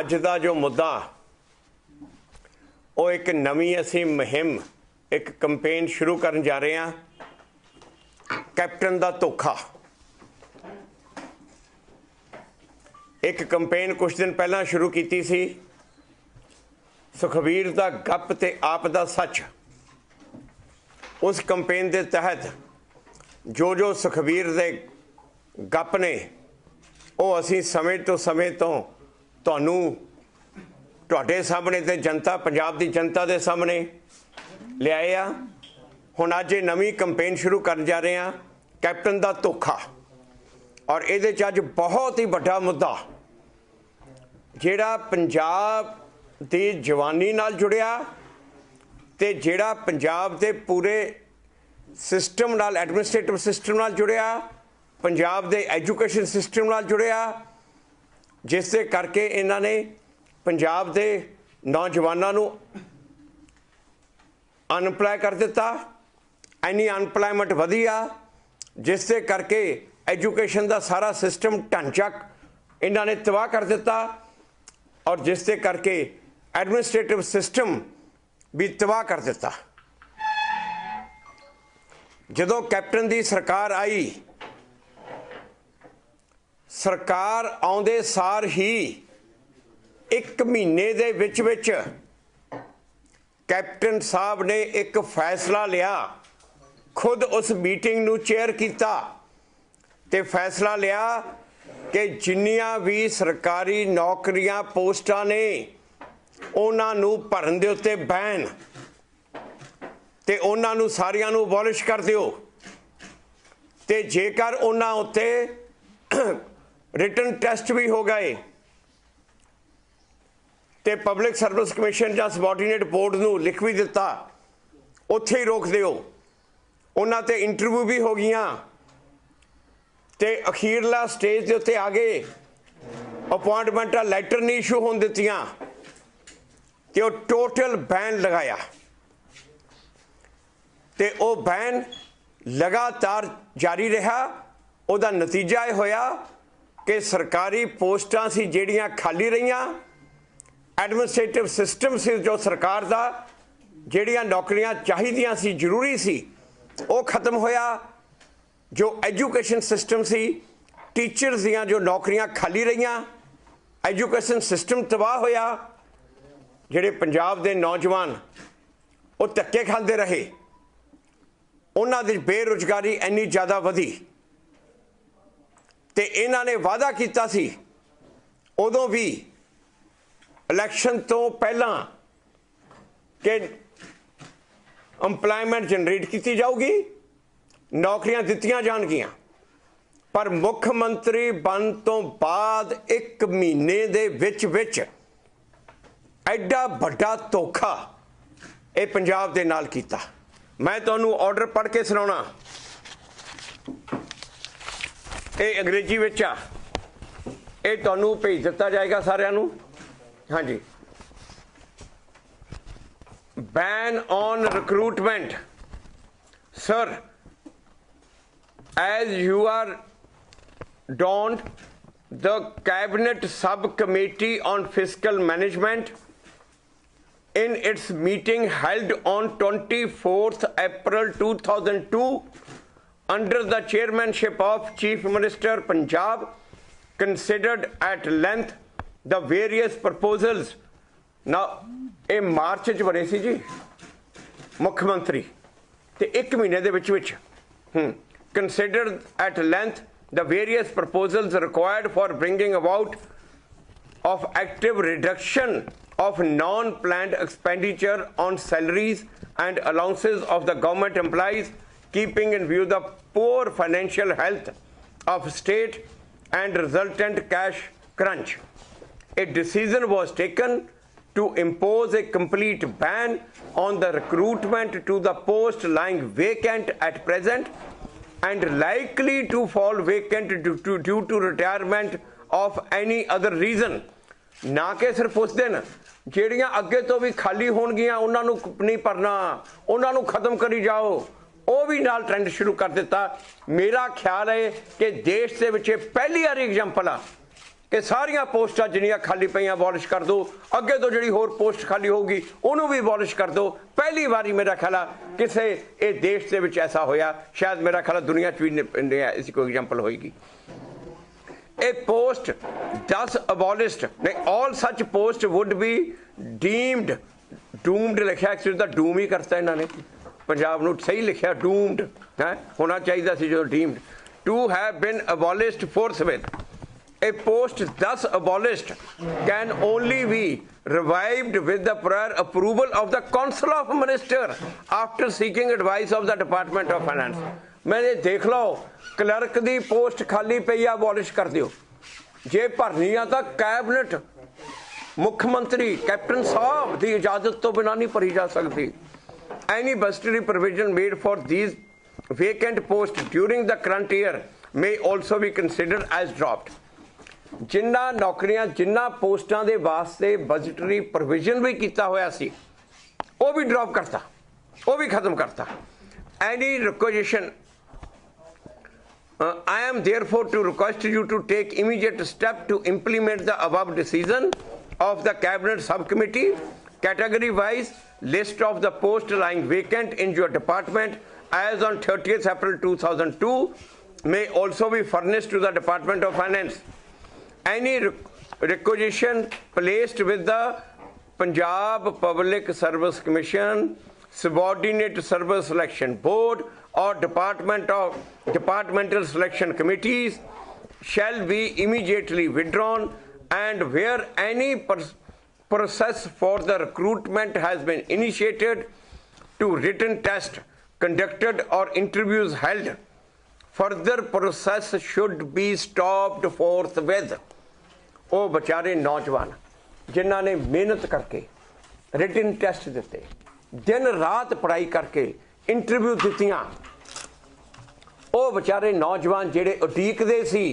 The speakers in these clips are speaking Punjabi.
ਅੱਜ ਦਾ ਜੋ ਮੁੱਦਾ, ਉਹ ਇੱਕ ਨਵੀਂ ਅਸੀਂ ਮੁਹਿੰਮ, ਇੱਕ ਕੈਂਪੇਨ ਸ਼ੁਰੂ ਕਰਨ ਜਾ ਰਹੇ ਹਾਂ। ਕੈਪਟਨ ਦਾ ਧੋਖਾ। ਇੱਕ ਕੈਂਪੇਨ ਕੁਝ ਦਿਨ ਪਹਿਲਾਂ ਸ਼ੁਰੂ ਕੀਤੀ ਸੀ। ਸੁਖਵੀਰ ਦਾ ਗੱਪ ਤੇ ਆਪ ਦਾ ਸੱਚ। ਉਸ ਕੈਂਪੇਨ ਦੇ ਤਹਿਤ ਜੋ ਜੋ ਸੁਖਵੀਰ ਦੇ ਗੱਪ ਨੇ, ਉਹ ਅਸੀਂ ਸਮੇਂ ਤੋਂ ਸਮੇਂ ਤੋਂ ਤੁਹਾਨੂੰ ਤੁਹਾਡੇ ਸਾਹਮਣੇ ਤੇ ਜਨਤਾ, ਪੰਜਾਬ ਦੀ ਜਨਤਾ ਦੇ ਸਾਹਮਣੇ ਲਿਆਏ ਆ। ਹੁਣ ਅੱਜ ਇਹ ਨਵੀਂ ਕੈਂਪੇਨ ਸ਼ੁਰੂ ਕਰਨ ਜਾ ਰਹੇ ਆ, ਕੈਪਟਨ ਦਾ ਧੋਖਾ। ਔਰ ਇਹਦੇ ਚ ਅੱਜ ਬਹੁਤ ਹੀ ਵੱਡਾ ਮੁੱਦਾ, ਜਿਹੜਾ ਪੰਜਾਬ ਦੀ ਜਵਾਨੀ ਨਾਲ ਜੁੜਿਆ ਤੇ ਜਿਹੜਾ ਪੰਜਾਬ ਦੇ ਪੂਰੇ ਸਿਸਟਮ ਨਾਲ ਐਡਮਿਨਿਸਟ੍ਰੇਟਿਵ ਸਿਸਟਮ ਨਾਲ ਜੁੜਿਆ, ਪੰਜਾਬ ਦੇ ਐਜੂਕੇਸ਼ਨ ਸਿਸਟਮ ਨਾਲ ਜੁੜਿਆ ਜਿਸ ਦੇ ਕਰਕੇ ਇਹਨਾਂ ਨੇ ਪੰਜਾਬ ਦੇ ਨੌਜਵਾਨਾਂ ਨੂੰ ਅਨਪਲਾਈ ਕਰ ਦਿੱਤਾ ਐਨੀ ਅਨਪਲਾਈਮੈਂਟ ਵਧੀ ਜਿਸ ਦੇ ਕਰਕੇ ਐਜੂਕੇਸ਼ਨ ਦਾ ਸਾਰਾ ਸਿਸਟਮ ਢਾਂਚਾ ਇਹਨਾਂ ਨੇ ਤਬਾਹ ਕਰ ਦਿੱਤਾ ਔਰ ਜਿਸ ਦੇ ਕਰਕੇ ਐਡਮਿਨਿਸਟ੍ਰੇਟਿਵ ਸਿਸਟਮ ਵੀ ਤਬਾਹ ਕਰ ਦਿੱਤਾ। ਜਦੋਂ ਕੈਪਟਨ ਦੀ ਸਰਕਾਰ ਆਈ ਸਰਕਾਰ ਆਉਂਦੇ ਸਾਰ ਹੀ ਇੱਕ ਮਹੀਨੇ ਦੇ ਵਿੱਚ ਵਿੱਚ ਕੈਪਟਨ ਸਾਹਿਬ ਨੇ ਇੱਕ ਫੈਸਲਾ ਲਿਆ। ਖੁਦ ਉਸ ਮੀਟਿੰਗ ਨੂੰ ਚੇਅਰ ਕੀਤਾ ਤੇ ਫੈਸਲਾ ਲਿਆ ਕਿ ਜਿੰਨੀਆਂ ਵੀ ਸਰਕਾਰੀ ਨੌਕਰੀਆਂ ਪੋਸਟਾਂ ਨੇ, ਉਹਨਾਂ ਨੂੰ ਭਰਨ ਦੇ ਉੱਤੇ ਬੈਨ ਤੇ ਉਹਨਾਂ ਨੂੰ ਸਾਰੀਆਂ ਨੂੰ ਅਬੋਲਿਸ਼ ਕਰ ਦਿਓ। ਤੇ ਜੇਕਰ ਉਹਨਾਂ ਉੱਤੇ ਰਿਟਨ ਟੈਸਟ ਵੀ ਹੋ ਗਏ। ਤੇ ਪਬਲਿਕ ਸਰਵਿਸ ਕਮਿਸ਼ਨ ਜਾਂ ਸਬਆਰਡੀਨੇਟ ਬੋਰਡ ਨੂੰ ਲਿਖ ਵੀ ਦਿੱਤਾ। ਉੱਥੇ ਹੀ ਰੋਕ ਦਿਓ। ਉਹਨਾਂ ਤੇ ਇੰਟਰਵਿਊ ਵੀ ਹੋ ਗਈਆਂ। ਤੇ ਅਖੀਰਲਾ ਸਟੇਜ ਦੇ ਉੱਤੇ ਆ ਗਏ। ਅਪਾਇੰਟਮੈਂਟਾਂ ਲੈਟਰ ਨਹੀਂ ਇਸ਼ੂ ਹੋਣ ਦਿੱਤੀਆਂ। ਤੇ ਉਹ ਟੋਟਲ ਬੈਨ ਲਗਾਇਆ। ਤੇ ਉਹ ਬੈਨ ਲਗਾਤਾਰ ਜਾਰੀ ਰਿਹਾ। ਉਹਦਾ ਨਤੀਜਾ ਇਹ ਹੋਇਆ ਕਿ ਸਰਕਾਰੀ ਪੋਸਟਾਂ ਸੀ ਜਿਹੜੀਆਂ ਖਾਲੀ ਰਹੀਆਂ, ਐਡਮਿਨਿਸਟ੍ਰੇਟਿਵ ਸਿਸਟਮ ਸੀ ਜੋ ਸਰਕਾਰ ਦਾ, ਜਿਹੜੀਆਂ ਨੌਕਰੀਆਂ ਚਾਹੀਦੀਆਂ ਸੀ, ਜ਼ਰੂਰੀ ਸੀ, ਉਹ ਖਤਮ ਹੋਇਆ। ਜੋ ਐਜੂਕੇਸ਼ਨ ਸਿਸਟਮ ਸੀ, ਟੀਚਰਸ ਦੀਆਂ ਜੋ ਨੌਕਰੀਆਂ ਖਾਲੀ ਰਹੀਆਂ, ਐਜੂਕੇਸ਼ਨ ਸਿਸਟਮ ਤਬਾਹ ਹੋਇਆ। ਜਿਹੜੇ ਪੰਜਾਬ ਦੇ ਨੌਜਵਾਨ, ਉਹ ਧੱਕੇ ਖਾਂਦੇ ਰਹੇ। ਉਹਨਾਂ ਦੀ ਬੇਰੁਜ਼ਗਾਰੀ ਇੰਨੀ ਜ਼ਿਆਦਾ ਵਧੀ। ਤੇ ਇਹਨਾਂ ਨੇ ਵਾਅਦਾ ਕੀਤਾ ਸੀ, ਉਦੋਂ ਵੀ ਇਲੈਕਸ਼ਨ ਤੋਂ ਪਹਿਲਾਂ ਕਿ ਏਮਪਲੋਇਮੈਂਟ ਜਨਰੇਟ ਕੀਤੀ ਜਾਊਗੀ, ਨੌਕਰੀਆਂ ਦਿੱਤੀਆਂ ਜਾਣਗੀਆਂ। ਪਰ ਮੁੱਖ ਮੰਤਰੀ ਬਣ ਤੋਂ ਬਾਅਦ 1 ਮਹੀਨੇ ਦੇ ਵਿੱਚ ਵਿੱਚ ਐਡਾ ਵੱਡਾ ਧੋਖਾ ਇਹ ਪੰਜਾਬ ਦੇ ਨਾਲ ਕੀਤਾ। ਮੈਂ ਤੁਹਾਨੂੰ ਆਰਡਰ ਪੜ੍ਹ ਕੇ ਸੁਣਾਉਣਾ। ਇਹ ਅੰਗਰੇਜ਼ੀ ਵਿੱਚ ਆ ਇਹ ਤੁਹਾਨੂੰ ਭੇਜ ਦਿੱਤਾ ਜਾਏਗਾ ਸਾਰਿਆਂ ਨੂੰ ਹਾਂਜੀ ban on recruitment sir as you are don't the cabinet subcommittee on fiscal management in its meeting held on 24th April 2002 under the chairmanship of Chief Minister Punjab considered at length the various proposals now ਇਹ ਮਾਰਚ ਚ ਬਣੇ ਸੀ ਜੀ ਮੁੱਖ ਮੰਤਰੀ ਤੇ 1 ਮਹੀਨੇ ਦੇ ਵਿੱਚ ਵਿੱਚ ਹਮ considered at length the various proposals required for bringing about of active reduction of non-planned expenditure on salaries and allowances of the government employees keeping in view the poor financial health of state and resultant cash crunch a decision was taken to impose a complete ban on the recruitment to the post lying vacant at present and likely to fall vacant due to, due to retirement of any other reason ਨਾ ਕਿ ਸਿਰਫ ਪੁੱਛਦੇ ਨੇ ਜਿਹੜੀਆਂ ਅੱਗੇ ਤੋਂ ਵੀ ਖਾਲੀ ਹੋਣਗੀਆਂ ਉਹਨਾਂ ਨੂੰ ਨਹੀਂ ਭਰਨਾ ਉਹਨਾਂ ਨੂੰ ਖਤਮ ਕਰੀ ਜਾਓ ਉਹ ਵੀ ਨਾਲ ਟ੍ਰੈਂਡ ਸ਼ੁਰੂ ਕਰ ਦਿੱਤਾ। ਮੇਰਾ ਖਿਆਲ ਹੈ ਕਿ ਦੇਸ਼ ਦੇ ਵਿੱਚ ਇਹ ਪਹਿਲੀ ਵਾਰੀ ਐਗਜ਼ਾਮਪਲ ਆ ਕਿ ਸਾਰੀਆਂ ਪੋਸਟਾਂ ਜਿਹੜੀਆਂ ਖਾਲੀ ਪਈਆਂ ਅਬੋਲਿਸ਼ ਕਰ ਦਿਓ ਅੱਗੇ ਤੋਂ ਜਿਹੜੀ ਹੋਰ ਪੋਸਟ ਖਾਲੀ ਹੋਊਗੀ ਉਹਨੂੰ ਵੀ ਅਬੋਲਿਸ਼ ਕਰ ਦਿਓ ਪਹਿਲੀ ਵਾਰੀ ਮੇਰਾ ਖਿਆਲ ਆ ਕਿਸੇ ਇਹ ਦੇਸ਼ ਦੇ ਵਿੱਚ ਐਸਾ ਹੋਇਆ। ਸ਼ਾਇਦ ਮੇਰਾ ਖਿਆਲ ਆ ਦੁਨੀਆ 'ਚ ਵੀ ਨਹੀਂ ਇਸ ਕੋਈ ਐਗਜ਼ਾਮਪਲ ਹੋਏਗੀ। a post thus abolished nay, all such posts would be deemed doomed ਲਿਖਿਆ ਐਕਚੁਅਲੀ ਤਾਂ ਡੂਮ ਹੀ ਕਰਤਾ ਇਹਨਾਂ ਨੇ। ਪੰਜਾਬ ਨੂੰ ਸਹੀ ਲਿਖਿਆ doomed ਹੈ ਹੋਣਾ ਚਾਹੀਦਾ ਸੀ ਜੋ deemed to have been abolished forthwith a post thus abolished can only be revived with the prior approval of the council of minister after seeking advice of the department of finance ਮੈਨੇ ਦੇਖ ਲਓ ਕਲਰਕ ਦੀ ਪੋਸਟ ਖਾਲੀ ਪਈ ਆ ਅਬੋਲਿਸ਼ ਕਰ ਦਿਓ ਜੇ ਭਰਨੀ ਆ ਤਾਂ ਕੈਬਨਿਟ ਮੁੱਖ ਮੰਤਰੀ ਕੈਪਟਨ ਸਾਹਿਬ ਦੀ ਇਜਾਜ਼ਤ ਤੋਂ ਬਿਨਾਂ ਨਹੀਂ ਭਰੀ ਜਾ ਸਕਦੀ any ਬਸਟਰੀ provision made for this vacant post during the current year may also be considered as dropped ਜਿੰਨਾ ਨੌਕਰੀਆਂ ਜਿੰਨਾ ਪੋਸਟਾਂ ਦੇ ਵਾਸਤੇ ਬਜਟਰੀ ਪ੍ਰੋਵੀਜ਼ਨ ਵੀ ਕੀਤਾ ਹੋਇਆ ਸੀ ਉਹ ਵੀ ਡ੍ਰੌਪ ਕਰਤਾ ਉਹ ਵੀ ਖਤਮ ਕਰਤਾ ਐਨੀ ਰਿਕੁਐਜੀਸ਼ਨ Uh, I am therefore to request you to take immediate step to implement the above decision of the cabinet subcommittee category wise list of the post lying vacant in your department as on 30th April 2002 may also be furnished to the Department of Finance. Any re- requisition placed with the Punjab Public Service Commission, Subordinate Service Selection Board, or Department of Departmental Selection Committees shall be immediately withdrawn, and where any pers- process for the recruitment has been initiated to written test conducted or interviews held, further process should be stopped forthwith. ਉਹ ਵਿਚਾਰੇ ਨੌਜਵਾਨ ਜਿਨ੍ਹਾਂ ਨੇ ਮਿਹਨਤ ਕਰਕੇ ਰਿਟਨ ਟੈਸਟ ਦਿੱਤੇ ਦਿਨ ਰਾਤ ਪੜ੍ਹਾਈ ਕਰਕੇ ਇੰਟਰਵਿਊ ਦਿੱਤੀਆਂ ਉਹ ਵਿਚਾਰੇ ਨੌਜਵਾਨ ਜਿਹੜੇ ਉਡੀਕਦੇ ਸੀ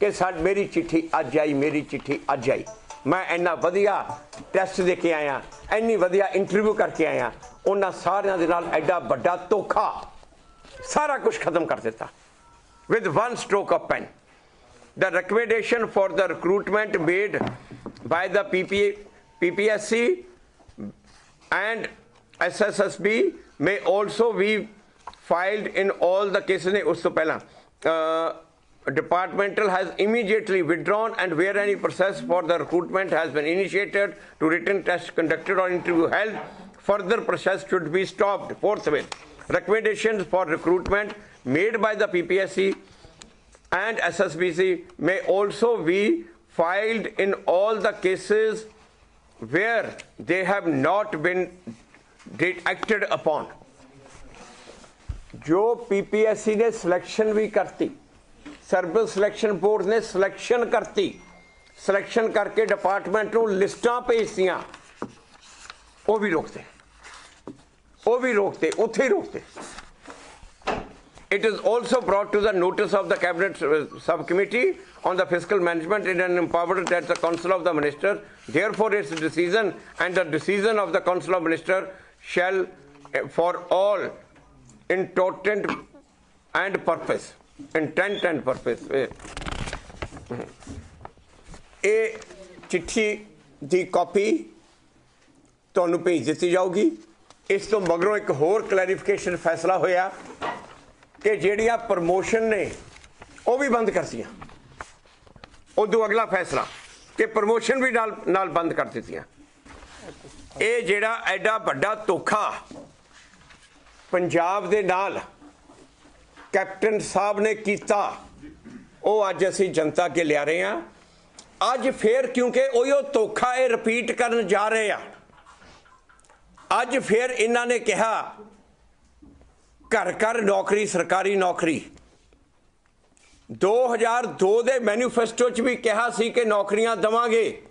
ਕਿ ਸਾਡ ਮੇਰੀ ਚਿੱਠੀ ਅੱਜ ਆਈ ਮੇਰੀ ਚਿੱਠੀ ਅੱਜ ਆਈ ਮੈਂ ਇੰਨਾ ਵਧੀਆ ਟੈਸਟ ਦੇ ਕੇ ਆਇਆ ਇੰਨੀ ਵਧੀਆ ਇੰਟਰਵਿਊ ਕਰਕੇ ਆਇਆ ਉਹਨਾਂ ਸਾਰਿਆਂ ਦੇ ਨਾਲ ਐਡਾ ਵੱਡਾ ਧੋਖਾ ਸਾਰਾ ਕੁਝ ਖਤਮ ਕਰ ਦਿੱਤਾ with one stroke of pen. The recommendation for the recruitment made by the PPA, PPSC and SSSB may also be filed in all the cases ਨੇ ਉਸ ਤੋਂ ਪਹਿਲਾਂ uh, departmental has immediately withdrawn and where any process for the recruitment has been initiated to written test conducted or interview held, further process should be stopped forthwith. Recommendations for recruitment made by the PPSC and SSBC may also be filed in all the cases where they have not been acted upon. जो PPSC ने selection भी करती ਸਰਵਿਸ ਸਿਲੈਕਸ਼ਨ ਬੋਰਡ ਨੇ ਸਿਲੈਕਸ਼ਨ ਕਰਤੀ ਸਿਲੈਕਸ਼ਨ ਕਰਕੇ ਡਿਪਾਰਟਮੈਂਟ ਨੂੰ ਲਿਸਟਾਂ ਭੇਜਤੀਆਂ ਉਹ ਵੀ ਰੋਕਦੇ ਉਹ ਵੀ ਰੋਕਦੇ ਉੱਥੇ ਹੀ ਰੋਕਦੇ It is also brought to the notice of the Cabinet uh, Subcommittee on the Fiscal Management in an empowered at the Council of the Minister. Therefore, its decision and the decision of the Council of Minister shall, uh, for all intent and purpose, intent and purpose. ਇਹ ਚਿੱਠੀ ਦੀ ਕਾਪੀ ਤੁਹਾਨੂੰ ਭੇਜ ਦਿੱਤੀ ਜਾਊਗੀ ਇਸ ਤੋਂ ਮਗਰੋਂ ਇੱਕ ਹੋਰ ਕਲੈਰੀਫਿਕੇਸ਼ਨ ਫੈਸਲਾ ਹੋਇਆ ਕਿ ਜਿਹੜੀਆਂ ਪ੍ਰਮੋਸ਼ਨ ਨੇ, ਉਹ ਵੀ ਬੰਦ ਕਰਤੀਆਂ ਉਦੋਂ ਅਗਲਾ ਫੈਸਲਾ ਕਿ ਪ੍ਰਮੋਸ਼ਨ ਵੀ ਨਾਲ ਨਾਲ ਬੰਦ ਕਰ ਦਿੱਤੀਆਂ ਇਹ ਜਿਹੜਾ ਐਡਾ ਵੱਡਾ ਧੋਖਾ ਪੰਜਾਬ ਦੇ ਨਾਲ ਕੈਪਟਨ ਸਾਹਿਬ ਨੇ ਕੀਤਾ। ਉਹ ਅੱਜ ਅਸੀਂ ਜਨਤਾ ਅੱਗੇ ਲਿਆ ਰਹੇ ਹਾਂ। ਅੱਜ ਫੇਰ ਕਿਉਂਕਿ ਉਹ ਧੋਖਾ ਇਹ ਰਿਪੀਟ ਕਰਨ ਜਾ ਰਹੇ ਆ। ਅੱਜ ਫੇਰ ਇਹਨਾਂ ਨੇ ਕਿਹਾ, ਘਰ ਘਰ ਨੌਕਰੀ, ਸਰਕਾਰੀ ਨੌਕਰੀ। 2002 ਦੇ ਮੈਨੀਫੈਸਟੋ 'ਚ ਵੀ ਕਿਹਾ ਸੀ ਕਿ ਨੌਕਰੀਆਂ ਦਵਾਂਗੇ।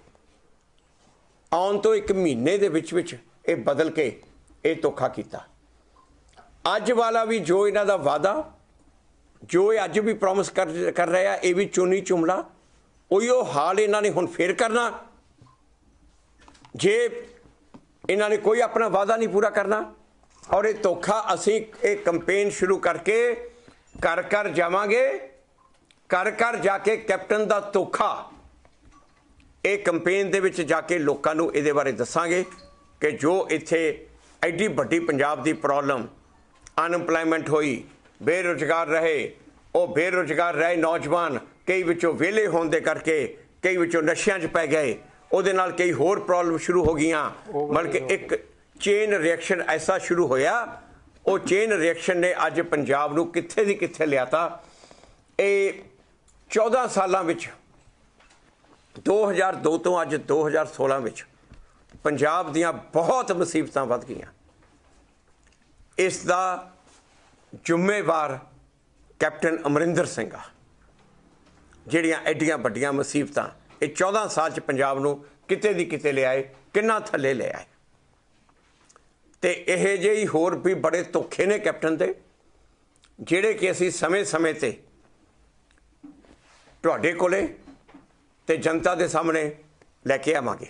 ਆਉਣ ਤੋਂ ਇੱਕ ਮਹੀਨੇ ਦੇ ਵਿੱਚ ਵਿੱਚ ਇਹ ਬਦਲ ਕੇ ਇਹ ਧੋਖਾ ਕੀਤਾ। ਅੱਜ ਵਾਲਾ ਵੀ ਜੋ ਇਹਨਾਂ ਦਾ ਵਾਦਾ ਜੋ ਇਹ ਅੱਜ ਵੀ ਪ੍ਰੋਮਿਸ ਕਰ ਕਰ ਰਿਹਾ ਇਹ ਵੀ ਚੋਨੀ ਚੁਮਲਾ। ਉਹੀਓ ਹਾਲ ਇਹਨਾਂ ਨੇ ਹੁਣ ਫੇਰ ਕਰਨਾ। ਜੇ ਇਹਨਾਂ ਨੇ ਕੋਈ ਆਪਣਾ ਵਾਅਦਾ ਨਹੀਂ ਪੂਰਾ ਕਰਨਾ, ਔਰ ਇਹ ਧੋਖਾ ਅਸੀਂ ਇਹ ਕੈਂਪੇਨ ਸ਼ੁਰੂ ਕਰਕੇ ਘਰ ਘਰ ਜਾਵਾਂਗੇ, ਘਰ ਘਰ ਜਾ ਕੇ ਕੈਪਟਨ ਦਾ ਧੋਖਾ ਇਹ ਕੈਂਪੇਨ ਦੇ ਵਿੱਚ ਜਾ ਕੇ ਲੋਕਾਂ ਨੂੰ ਇਹਦੇ ਬਾਰੇ ਦੱਸਾਂਗੇ ਕਿ ਜੋ ਇੱਥੇ ਐਡੀ ਵੱਡੀ ਪੰਜਾਬ ਦੀ ਪ੍ਰੋਬਲਮ ਅਨਪਲਾਈਮੈਂਟ ਹੋਈ ਬੇਰੁਜ਼ਗਾਰ ਰਹੇ। ਉਹ ਬੇਰੁਜ਼ਗਾਰ ਰਹੇ ਨੌਜਵਾਨ ਕਈ ਵਿੱਚੋਂ ਵਿਹਲੇ ਹੋਣ ਦੇ ਕਰਕੇ ਕਈ ਵਿੱਚੋਂ ਨਸ਼ਿਆਂ 'ਚ ਪੈ ਗਏ। ਉਹਦੇ ਨਾਲ ਕਈ ਹੋਰ ਪ੍ਰੋਬਲਮ ਸ਼ੁਰੂ ਹੋ ਗਈਆਂ। ਬਲਕਿ ਇੱਕ ਚੇਨ ਰਿਐਕਸ਼ਨ ਐਸਾ ਸ਼ੁਰੂ ਹੋਇਆ। ਉਹ ਚੇਨ ਰਿਐਕਸ਼ਨ ਨੇ ਅੱਜ ਪੰਜਾਬ ਨੂੰ ਕਿੱਥੇ ਦੀ ਕਿੱਥੇ ਲਿਆਤਾ। ਇਹ 14 ਸਾਲਾਂ ਵਿੱਚ 2002 ਤੋਂ ਅੱਜ 2016 ਵਿੱਚ ਪੰਜਾਬ ਦੀਆਂ ਬਹੁਤ ਮੁਸੀਬਤਾਂ ਵੱਧ ਗਈਆਂ। ਇਸ ਦਾ ਜ਼ਿੰਮੇਵਾਰ ਕੈਪਟਨ ਅਮਰਿੰਦਰ ਸਿੰਘ ਆ। ਜਿਹੜੀਆਂ ਐਡੀਆਂ ਵੱਡੀਆਂ ਮੁਸੀਬਤਾਂ ਇਹ 14 ਸਾਲ ਚ ਪੰਜਾਬ ਨੂੰ ਕਿਤੇ ਦੀ ਕਿਤੇ ਲਿਆਏ ਕਿੰਨਾ ਥੱਲੇ ਲਿਆਏ ਤੇ ਇਹ ਜਿਹੇ ਹੋਰ ਵੀ ਬੜੇ ਧੋਖੇ ਨੇ ਕੈਪਟਨ ਦੇ, ਜਿਹੜੇ ਕਿ ਅਸੀਂ ਸਮੇਂ-ਸਮੇਂ ਤੇ ਤੁਹਾਡੇ ਕੋਲੇ ਤੇ ਜਨਤਾ ਦੇ ਸਾਹਮਣੇ ਲੈ ਕੇ ਆਵਾਂਗੇ।